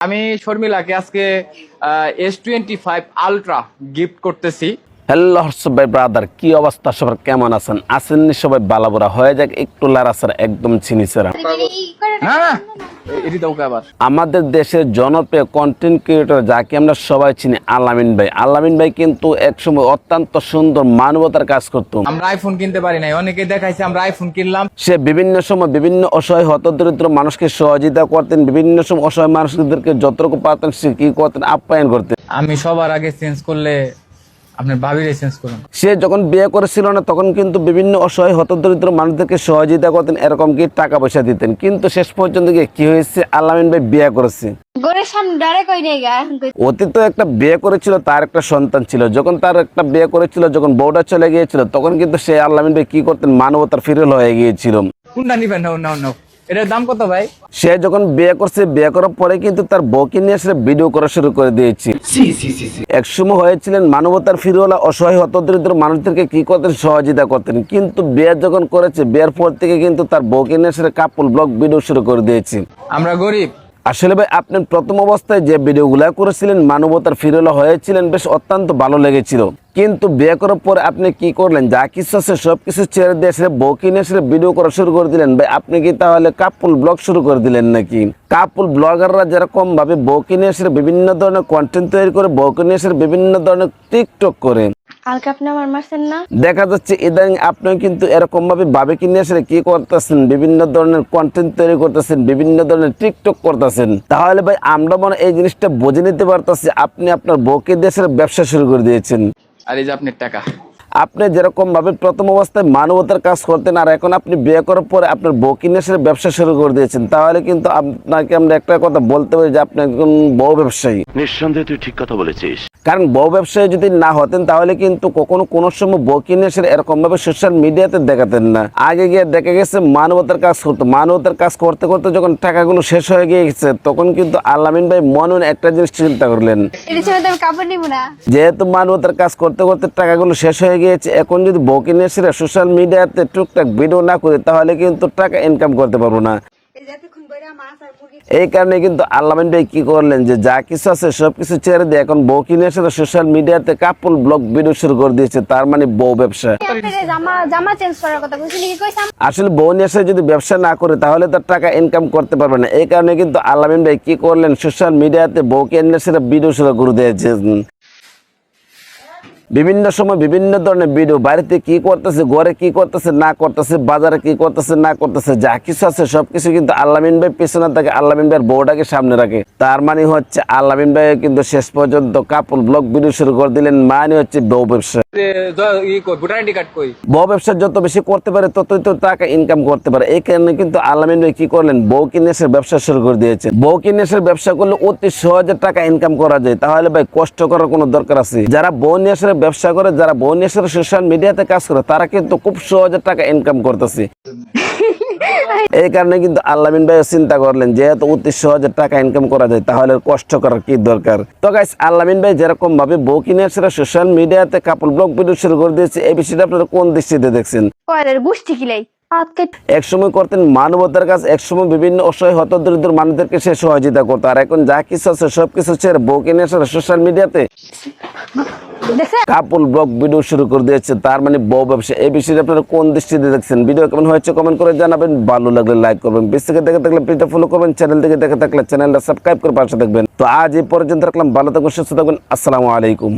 আমি শর্মিলাকে আজকে S twenty five ultra gift করতেছি। হ্যালো সবাই ভাই ব্রাদার কি অবস্থা? সবার কেমন আছেন? আছেন সবাই সবাই বালাবুরা হয়ে যাক একটু লারাসার একদম চিনিছেরা না না। এটি দাও আবার? আমাদের দেশের জনপ্রিয় কন্টেন্ট ক্রিয়েটর যাকে আমরা সবাই চিনি আলামিন ভাই। আলামিন ভাই কিন্তু একসময় অত্যন্ত সুন্দর মানবতার কাজ করতো। আমরা আইফোন কিনতে পারি নাই। অনেকে দেখাইছে আমরা আইফোন কিনলাম। সে বিভিন্ন সময় বিভিন্ন অসহায় হতদরিদ্র মানুষকে সহযোগিতা করতেন বিভিন্ন সময় অসহায় মানুষদেরকে যতটুকু পারতেন সে কি করতেন আপ্যায়ন করতেন। আমি সবার আগে চেঞ্জ করলে আপনার ভাবিরে চেঞ্জ করুন। সে যখন বিয়ে করেছিল না তখন কিন্তু বিভিন্ন অসহায় হতদরিদ্র মানুষদেরকে সহযোগিতা করতেন এরকম কি টাকা পয়সা দিতেন। কিন্তু শেষ পর্যন্ত গিয়ে কি হয়েছে? আলামিন ভাই বিয়ে করেছে। অতীত একটা বিয়ে করেছিল তার একটা সন্তান ছিল। যখন তার একটা বিয়ে করেছিল যখন বউটা চলে গিয়েছিল তখন কিন্তু সে আল্লামিন ভাই কি করতেন? মানবতার ফিরেল হয়ে গিয়েছিল। কোনটা নিবেন? নাও নাও নাও। এটার দাম কত ভাই? সে যখন বিয়ে করছে বিয়ে করার পরে কিন্তু তার বউকে নিয়ে সে ভিডিও করা শুরু করে দিয়েছে। একসময় হয়েছিলেন মানবতার ফিরওয়ালা অসহায় হতদরিদ্র মানুষদেরকে কি করতেন? সহযোগিতা করতেন। কিন্তু বিয়ে যখন করেছে বিয়ের পর থেকে কিন্তু তার বউকে নিয়ে সে কাপল ব্লগ ভিডিও শুরু করে দিয়েছে। আমরা গরিব। আসলে ভাই আপনি প্রথম অবস্থায় যে ভিডিওগুলো করেছিলেন মানবতার ফিরলা হয়েছিলেন বেশ অত্যন্ত ভালো লেগেছিল। কিন্তু বিয়ে করার পর আপনি কি করলেন? যা কিছু আছে সব কিছু ছেড়ে দিয়ে সেটা বউকে নিয়ে সেটা ভিডিও করা শুরু করে দিলেন। ভাই আপনি কি তাহলে কাপুল ব্লগ শুরু করে দিলেন নাকি? কাপুল ব্লগাররা যেরকম ভাবে বউকে নিয়ে সেটা বিভিন্ন ধরনের কন্টেন্ট তৈরি করে বউকে নিয়ে সেটা বিভিন্ন ধরনের টিকটক করে। কালকে আপনি আমার মারছেন না? দেখা যাচ্ছে ইদানিং আপনি কিন্তু এরকম ভাবে বাবে কিনে আসলে কি করতেছেন? বিভিন্ন ধরনের কন্টেন্ট তৈরি করতেছেন বিভিন্ন ধরনের টিকটক করতেছেন। তাহলে ভাই আমরা মনে হয় এই জিনিসটা বুঝে নিতে পারতেছি আপনি আপনার বউকে দেশের ব্যবসা শুরু করে দিয়েছেন। আর এই যে আপনার টাকা। আপনি যেরকম ভাবে প্রথম অবস্থায় মানবতার কাজ করতেন আর এখন আপনি বিয়ে করার পরে আপনার বউ কিনে এসে ব্যবসা শুরু করে দিয়েছেন তাহলে কিন্তু আপনাকে আমরা একটা কথা বলতে পারি যে আপনি একজন বউ ব্যবসায়ী। নিঃসন্দেহে তুই ঠিক কথা বলেছিস। কারণ বউ ব্যবসায়ী যদি না হতেন তাহলে কিন্তু কখনো কোনো সময় বউ কিনে এসে এরকম ভাবে সোশ্যাল মিডিয়াতে দেখাতেন না। আগে গিয়ে দেখা গেছে মানবতার কাজ করতো মানবতার কাজ করতে করতে যখন টাকাগুলো শেষ হয়ে গিয়েছে তখন কিন্তু আল্লামিন ভাই মনে মনে একটা জিনিস চিন্তা করলেন। যেহেতু মানবতার কাজ করতে করতে টাকাগুলো শেষ হয়ে গিয়েছে। এখন যদি বউ কিনে সোশ্যাল মিডিয়াতে টুকটাক ভিডিও না করি, তাহলে কিন্তু টাকা ইনকাম করতে পারব না। এই কারণে কিন্তু আল্লামিন ভাই কি করলেন যে, যা কিছু আছে সবকিছু ছেড়ে দিয়ে এখন বউ কিনে এসে সোশ্যাল মিডিয়াতে কাপল ব্লগ ভিডিও শুরু করে দিয়েছে, তার মানে বউ ব্যবসা। আসলে বউ নিয়ে যদি ব্যবসা না করে, তাহলে তার টাকা ইনকাম করতে পারবে না। এই কারণে কিন্তু আল্লামিন ভাই কি করলেন সোশ্যাল মিডিয়াতে বউকে এনে সেটা ভিডিও শুরু করে দিয়েছেন। বিভিন্ন সময় বিভিন্ন ধরনের ভিডিও, বাড়িতে কি করতেছে, ঘরে কি করতেছে, না করতেছে, বাজারে কি করতেছে, না করতেছে, যা কিছু আছে সব কিছু কিন্তু আল্লামিন ভাই পেছনে থাকে, আল্লামিন ভাইয়ের বউটাকে সামনে রাখে। তার মানে হচ্ছে আল্লামিন ভাই কিন্তু শেষ পর্যন্ত কাপড় ব্লগ ভিডিও শুরু করে দিলেন মানে হচ্ছে বউ ব্যবসা। বউ ব্যবসা যত বেশি করতে পারে, ততই তো টাকা ইনকাম করতে পারে। এই কারণে কিন্তু আলামিন ভাই কি করলেন? বউ কিনেসের ব্যবসা শুরু করে দিয়েছে বউ কিনেসের ব্যবসা করলে অতি সহজে টাকা ইনকাম করা যায়। তাহলে ভাই কষ্ট করার কোনো দরকার আছে? যারা বউ নিয়ে ব্যবসা করে, যারা বউ নিয়ে সোশ্যাল মিডিয়াতে কাজ করে, তারা কিন্তু খুব সহজে টাকা ইনকাম করতেছে। এই কারণে কিন্তু আল্লামিন ভাই চিন্তা করলেন যেহেতু অতি সহজে টাকা ইনকাম করা যায় তাহলে কষ্ট করার কি দরকার? তো গাইস আল্লামিন ভাই যেরকম ভাবে বউ কিনে সোশ্যাল মিডিয়াতে কাপড় ব্লগ ভিডিও শুরু করে দিয়েছে এই বিষয়টা আপনারা কোন দৃষ্টিতে দেখছেন? কয়লের গুষ্টি কিলাই এক সময় করতেন মানবতার কাজ এক সময় বিভিন্ন অসহায় হতদরিদ্র মানুষদেরকে সে সহযোগিতা করতো আর এখন যা কিছু আছে সবকিছু ছেড়ে বউকে নিয়ে সোশ্যাল মিডিয়াতে কাপল ব্লগ ভিডিও শুরু করে দিয়েছে, তার মানে বউ ব্যবসা। এই বিষয়ে আপনারা কোন দৃষ্টিতে দেখছেন? ভিডিও কেমন হয়েছে কমেন্ট করে জানাবেন, ভালো লাগলে লাইক করবেন, বেশ থেকে দেখে থাকলে পেজটা ফলো করবেন চ্যানেল থেকে দেখে থাকলে চ্যানেলটা সাবস্ক্রাইব করে পাশে দেখবেন তো আজ এই পর্যন্ত রাখলাম, ভালো থাকবেন, সুস্থ থাকবেন, আসসালামু আলাইকুম।